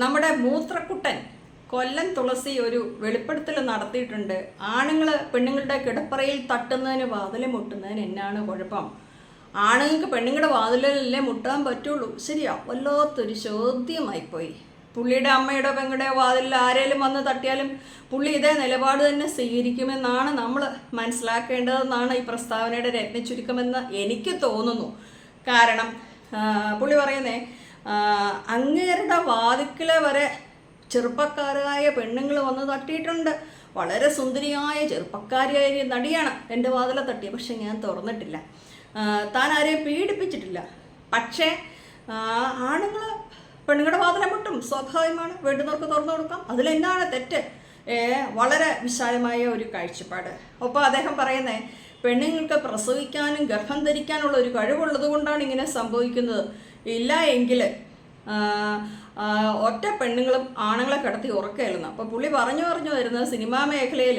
നമ്മുടെ മൂത്രക്കുട്ടൻ കൊല്ലം തുളസി ഒരു വെളിപ്പെടുത്തൽ നടത്തിയിട്ടുണ്ട്. ആണുങ്ങൾ പെണ്ണുങ്ങളുടെ കിടപ്പറയിൽ തട്ടുന്നതിന് വാതിൽ മുട്ടുന്നതിന് എന്നാണ് കുഴപ്പം. ആണുങ്ങൾക്ക് പെണ്ണുങ്ങളുടെ വാതിലല്ലേ മുട്ടാൻ പറ്റുള്ളൂ. ശരിയാ വല്ലാത്തൊരു ചോദ്യമായിപ്പോയി. പുള്ളിയുടെ അമ്മയുടെ പെങ്ങളുടെ വാതിലിൽ ആരേലും വന്ന് തട്ടിയാലും പുള്ളി ഇതേ നിലപാട് തന്നെ സ്വീകരിക്കുമെന്നാണ് നമ്മൾ മനസ്സിലാക്കേണ്ടതെന്നാണ് ഈ പ്രസ്താവനയുടെ രത്നച്ചുരുക്കമെന്ന് എനിക്ക് തോന്നുന്നു. കാരണം പുള്ളി പറയുന്നേ അങ്ങേരുടെ വാതിക്കലെ വരെ ചെറുപ്പക്കാരായ പെണ്ണുങ്ങൾ വന്ന് തട്ടിയിട്ടുണ്ട്. വളരെ സുന്ദരിയായ ചെറുപ്പക്കാരിയായ നടിയാണ് എന്റെ വാതിലെ തട്ടി പക്ഷെ ഞാൻ തുറന്നിട്ടില്ല. താൻ ആരെയും പീഡിപ്പിച്ചിട്ടില്ല. പക്ഷേ ആണുങ്ങൾ പെണ്ണുങ്ങളുടെ വാതിലെ മുട്ടും സ്വാഭാവികമാണ്. വേണ്ടുന്നവർക്ക് തുറന്നു കൊടുക്കാം. അതിലെന്താണ് തെറ്റ്? വളരെ വിശാലമായ ഒരു കാഴ്ചപ്പാട്. ഒപ്പം അദ്ദേഹം പറയുന്നേ പെണ്ണുങ്ങൾക്ക് പ്രസവിക്കാനും ഗർഭം ധരിക്കാനുള്ള ഒരു കഴിവുള്ളത് കൊണ്ടാണ് ഇങ്ങനെ സംഭവിക്കുന്നത്. ഇല്ല എങ്കിൽ ഒറ്റ പെണ്ണുങ്ങളും ആണുങ്ങളെ കിടത്തി ഉറക്കുകയായിരുന്നു അപ്പോൾ പുള്ളി പറഞ്ഞു പറഞ്ഞു വരുന്നത് സിനിമാ മേഖലയിൽ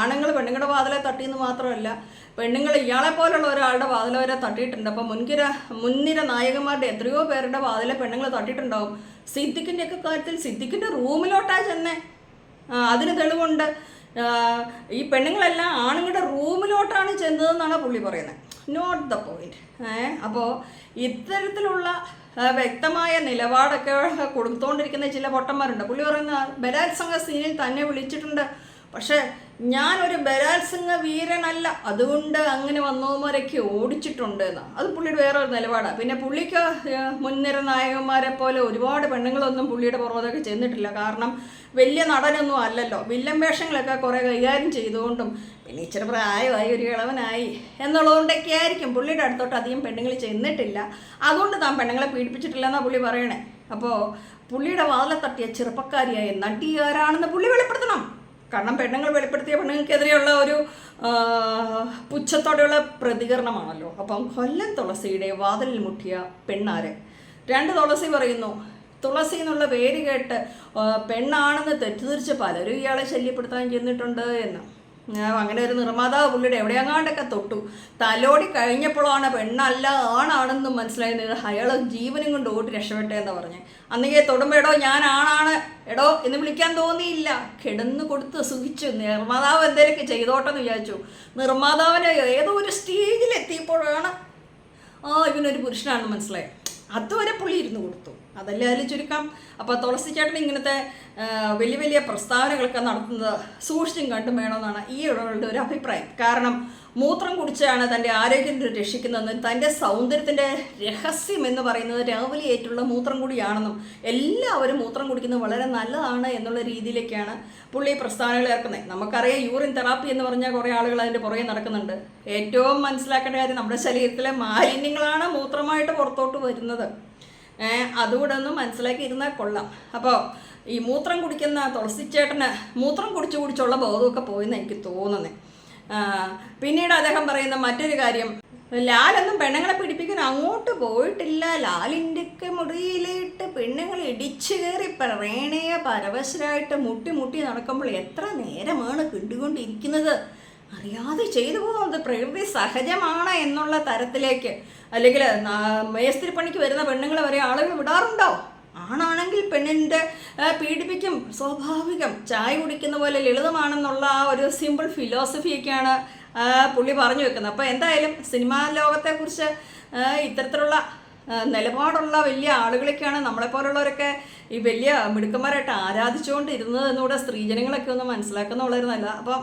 ആണുങ്ങൾ പെണ്ണുങ്ങളുടെ വാതിലെ തട്ടിയെന്ന് മാത്രമല്ല പെണ്ണുങ്ങൾ ഇയാളെ പോലുള്ള ഒരാളുടെ വാതില വരെ തട്ടിയിട്ടുണ്ട്. അപ്പോൾ മുൻകിര മുൻനിര നായകന്മാരുടെ എത്രയോ പേരുടെ വാതിലെ പെണ്ണുങ്ങൾ തട്ടിയിട്ടുണ്ടാവും. സിദ്ദിഖിന്റെ ഒക്കെ കാര്യത്തിൽ സിദ്ദിഖിന്റെ റൂമിലോട്ടാ ചെന്നേ. അതിന് തെളിവുണ്ട്. ഈ പെണ്ണുങ്ങളെല്ലാം ആണുങ്ങളുടെ റൂമിലോട്ടാണ് ചെന്നതെന്നാണ് പുള്ളി പറയുന്നത്. നോട്ട് ദ പോയിന്റ് അപ്പോൾ ഇത്തരത്തിലുള്ള വ്യക്തമായ നിലപാടൊക്കെ കൊടുത്തുകൊണ്ടിരിക്കുന്ന ചില പൊട്ടന്മാരുണ്ട്. പുള്ളി പറയുന്ന ബലാത്സംഗ സീനിൽ തന്നെ വിളിച്ചിട്ടുണ്ട്. പക്ഷേ ഞാനൊരു ബലാത്സംഗ വീരനല്ല. അതുകൊണ്ട് അങ്ങനെ വന്നവന്മാരൊക്കെ ഓടിച്ചിട്ടുണ്ട് എന്ന്. അത് പുള്ളിയുടെ വേറെ ഒരു നിലപാടാണ് പിന്നെ പുള്ളിക്ക് മുൻനിര നായകന്മാരെ പോലെ ഒരുപാട് പെണ്ണുങ്ങളൊന്നും പുള്ളിയുടെ പുറകെ ചെന്നിട്ടില്ല. കാരണം വലിയ നടനൊന്നും അല്ലല്ലോ. വില്ലൻ വേഷങ്ങളൊക്കെ കുറേ കൈകാര്യം ചെയ്തുകൊണ്ടും പിന്നെ ഇച്ചിരി പ്രായമായി ഒരു ഇളവനായി എന്നുള്ളതുകൊണ്ടൊക്കെ ആയിരിക്കും പുള്ളിയുടെ അടുത്തോട്ട് അധികം പെണ്ണുങ്ങൾ ചെന്നിട്ടില്ല. അതുകൊണ്ട് താൻ പെണ്ണുങ്ങളെ പീഡിപ്പിച്ചിട്ടില്ല എന്നാണ് പുള്ളി പറയണേ. അപ്പോൾ പുള്ളിയുടെ വാതിലെ തട്ടിയ ചെറുപ്പക്കാരിയായ നടിയാരാണെന്ന് പുള്ളി വെളിപ്പെടുത്തണം. കാരണം പെണ്ണുങ്ങൾ വെളിപ്പെടുത്തിയ പെണ്ണുങ്ങൾക്കെതിരെയുള്ള ഒരു പുച്ഛത്തോടെയുള്ള പ്രതികരണമാണല്ലോ. അപ്പം കൊല്ലം തുളസിയുടെ വാതിലിൽ മുട്ടിയ പെണ്ണാരെ. രണ്ട് തുളസി പറയുന്നു തുളസി എന്നുള്ള പേര് കേട്ട് പെണ്ണാണെന്ന് തെറ്റിദ്ധരിച്ച് പലരും ഇയാളെ ശല്യപ്പെടുത്താൻ ചെന്നിട്ടുണ്ട് എന്ന്. അങ്ങനെ ഒരു നിർമ്മാതാവ് പുള്ളിയുടെ എവിടെയെങ്ങാണ്ടൊക്കെ തൊട്ടു. തലോടി കഴിഞ്ഞപ്പോഴാണ് പെണ്ണല്ല ആണാണെന്ന് മനസ്സിലായത് അയാൾ ജീവനും കൊണ്ട് ഓട്ടി രക്ഷപ്പെട്ടെ എന്ന് പറഞ്ഞ്. അന്നേ തൊടുമ്പോൾ എടോ ഞാൻ ആണാണ് എടോ എന്ന് വിളിക്കാൻ തോന്നിയില്ല. കിടന്ന് കൊടുത്ത് സുഖിച്ചു. നിർമ്മാതാവ് എന്തേലൊക്കെ ചെയ്തോട്ടെന്ന് വിചാരിച്ചു. നിർമ്മാതാവിന് ഏതോ ഒരു സ്റ്റേജിൽ എത്തിയപ്പോഴാണ് ആ ഇവനൊരു പുരുഷനാണെന്ന് മനസ്സിലായി. അതുവരെ പുള്ളി ഇരുന്ന് കൊടുത്തു. അതല്ലേ അതിൽ ചുരുക്കം? അപ്പോൾ തുളസി ചേട്ടൻ ഇങ്ങനത്തെ വലിയ വലിയ പ്രസ്താവനകളൊക്കെ നടത്തുന്നത് സൂക്ഷിച്ചും കണ്ടും വേണമെന്നാണ് ഈ ഒരാളുടെ ഒരു അഭിപ്രായം. കാരണം മൂത്രം കുടിച്ചാണ് തന്റെ ആരോഗ്യം രക്ഷിക്കുന്നതെന്നും തന്റെ സൗന്ദര്യത്തിന്റെ രഹസ്യം എന്ന് പറയുന്നത് രാവിലെ ഏറ്റുള്ള മൂത്രം കൂടിയാണെന്നും എല്ലാവരും മൂത്രം കുടിക്കുന്നത് വളരെ നല്ലതാണ് എന്നുള്ള രീതിയിലേക്കാണ് പുള്ളി പ്രസ്താവനകൾ ഏർക്കുന്നത് നമുക്കറിയാം യൂറിൻ തെറാപ്പി എന്ന് പറഞ്ഞാൽ കുറേ ആളുകൾ അതിന്റെ പുറകെ നടക്കുന്നുണ്ട്. ഏറ്റവും മനസ്സിലാക്കേണ്ട കാര്യം നമ്മുടെ ശരീരത്തിലെ മാലിന്യങ്ങളാണ് മൂത്രമായിട്ട് പുറത്തോട്ട് വരുന്നത്. അതുകൂടെ ഒന്ന് മനസ്സിലാക്കി ഇരുന്നാൽ കൊള്ളാം. അപ്പോൾ ഈ മൂത്രം കുടിക്കുന്ന തുളസിച്ചേട്ടന് മൂത്രം കുടിച്ചു കുടിച്ചുള്ള ബോധമൊക്കെ പോയെന്ന് എനിക്ക് തോന്നുന്നത് പിന്നീട് അദ്ദേഹം പറയുന്ന മറ്റൊരു കാര്യം ലാലൊന്നും പെണ്ണുങ്ങളെ പിടിപ്പിക്കാൻ അങ്ങോട്ട് പോയിട്ടില്ല. ലാലിന്റെ ഒക്കെ മുറിയിലിട്ട് പെണ്ണുങ്ങൾ ഇടിച്ചു കയറി പ്രേണയെ പരവശരായിട്ട് മുട്ടി മുട്ടി നടക്കുമ്പോൾ എത്ര നേരമാണ് കിണ്ടുകൊണ്ടിരിക്കുന്നത്? അറിയാതെ ചെയ്തു പോകുന്നത് പ്രകൃതി സഹജമാണ് എന്നുള്ള തരത്തിലേക്ക്. അല്ലെങ്കിൽ മേസ്ത്രി പണിക്ക് വരുന്ന പെണ്ണുങ്ങളെ വരെ ആളുകൾ വിടാറുണ്ടോ? ആണാണെങ്കിൽ പെണ്ണിന്റെ പീഡിപ്പിക്കും സ്വാഭാവികം. ചായ കുടിക്കുന്ന പോലെ ലളിതമാണെന്നുള്ള ആ ഒരു സിമ്പിൾ ഫിലോസഫിയൊക്കെയാണ് പുള്ളി പറഞ്ഞു വെക്കുന്നത്. അപ്പോൾ എന്തായാലും സിനിമാ ലോകത്തെക്കുറിച്ച് ഇത്തരത്തിലുള്ള നിലപാടുള്ള വലിയ ആളുകളൊക്കെയാണ് നമ്മളെപ്പോലുള്ളവരൊക്കെ ഈ വലിയ മിടുക്കന്മാരായിട്ട് ആരാധിച്ചുകൊണ്ടിരുന്നത് എന്നുകൂടെ സ്ത്രീജനങ്ങളൊക്കെ ഒന്ന് മനസ്സിലാക്കുന്ന വളരെ അപ്പം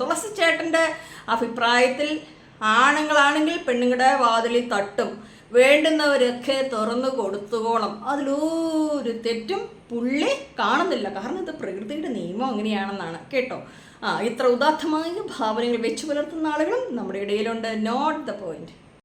തുളസി ചേട്ടന്റെ അഭിപ്രായത്തിൽ ആണുങ്ങളാണെങ്കിൽ പെണ്ണുങ്ങളുടെ വാതിലിൽ തട്ടും. വേണ്ടുന്നവരൊക്കെ തുറന്നു കൊടുത്തുകോളം അതിലൊരു തെറ്റും പുള്ളി കാണുന്നില്ല. കാരണം ഇത് പ്രകൃതിയുടെ നിയമം അങ്ങനെയാണെന്നാണ്. കേട്ടോ? ആ ഇത്ര ഉദാത്തമായ ഭാവനകൾ വെച്ചു പുലർത്തുന്ന ആളുകളും നമ്മുടെ ഇടയിലുണ്ട്. Not the point